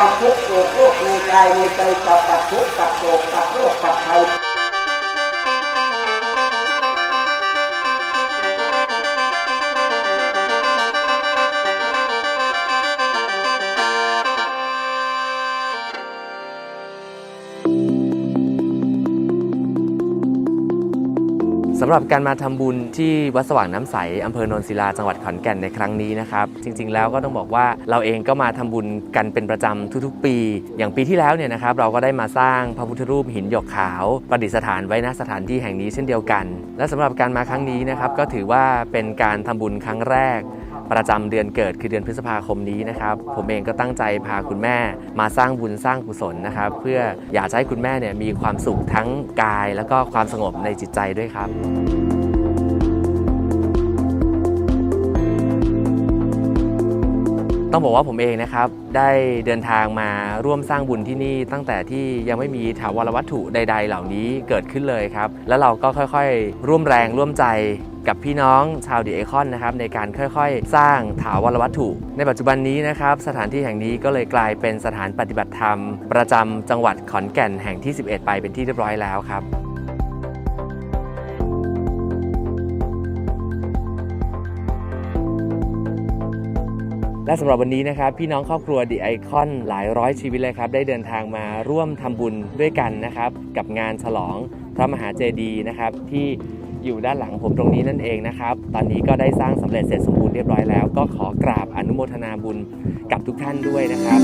ความทุกข์โศกโรคในกายในใจกับกับทุกข์กับโศกกับโรคกับภัย สำหรับการมาทำบุญที่วัดสว่างน้ำใสอำเภอโนนศิลาจังหวัดขอนแก่นในครั้งนี้นะครับ จริงๆแล้วก็ต้องบอกว่าเราเองก็มาทำบุญกันเป็นประจำทุกๆ ปี อย่างปีที่แล้วเนี่ยนะครับเราก็ได้มาสร้างพระพุทธรูปหินหยกขาวประดิษฐานไว้ณสถานที่แห่งนี้เช่นเดียวกัน และสำหรับการมาครั้งนี้นะครับก็ถือว่าเป็นการทำบุญครั้งแรก ประจำเดือนเกิดคือเดือนพฤษภาคมนี้นะครับ ผมเองก็ตั้งใจพาคุณแม่มาสร้างบุญสร้างกุศลนะครับ เพื่ออยากให้คุณแม่เนี่ยมีความสุขทั้งกาย แล้วก็ความสงบในจิตใจด้วยครับต้องบอกว่าผมเองนะครับ ได้เดินทางมาร่วมสร้างบุญที่นี่ ตั้งแต่ที่ยังไม่มีถาวรวัตถุใด ๆ เหล่านี้เกิดขึ้นเลยครับ แล้วเราก็ค่อยๆ ร่วมแรงร่วมใจ กับพี่น้องชาวดีเอคอนนะครับในการค่อยๆ สร้างถาวรวัตถุ ในปัจจุบันนี้นะครับสถานที่แห่งนี้ก็เลยกลายเป็นสถานปฏิบัติธรรม ประจำจังหวัดขอนแก่นแห่งที่ 11 ไปเป็นที่เรียบร้อยแล้วครับและสำหรับวันนี้นะครับพี่น้องครอบครัว The Icon หลายร้อยชีวิตเลยครับ ได้เดินทางมาร่วมทำบุญด้วยกันนะครับ กับงานฉลองพระมหาเจดีย์นะครับ ที่ อยู่ด้านหลังผมตรงนี้นั่นเองนะครับ ตอนนี้ก็ได้สร้างสำเร็จเสร็จสมบูรณ์เรียบร้อยแล้ว ก็ขอกราบอนุโมทนาบุญกับทุกท่านด้วยนะครับ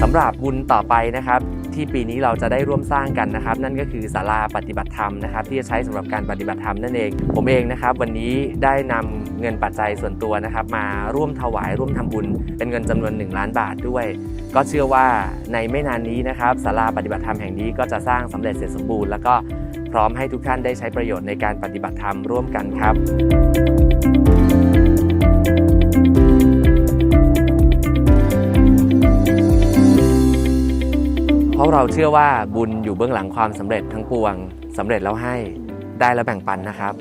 สำหรับบุญต่อไปนะครับ ที่ปีนี้เราจะได้ร่วมสร้างกันนะครับ นั่นก็คือศาลาปฏิบัติธรรมนะครับที่จะใช้สำหรับการปฏิบัติธรรมนั่นเอง ผมเองนะครับวันนี้ได้นำเงินปัจจัยส่วนตัวนะครับ มาร่วมถวายร่วมทำบุญ เป็นเงินจำนวน 1 ล้านบาทด้วย ก็เชื่อว่าในไม่นานนี้นะครับศาลาปฏิบัติธรรมแห่งนี้ก็จะสร้างสำเร็จเสร็จสมบูรณ์แล้วก็พร้อมให้ทุกท่านได้ใช้ประโยชน์ในการปฏิบัติธรรมร่วมกันครับ เราเราเชื่อว่าบุญอยู่เบื้องหลังความสำเร็จทั้งปวงสำเร็จแล้วให้ได้แล้วแบ่งปันนะครับ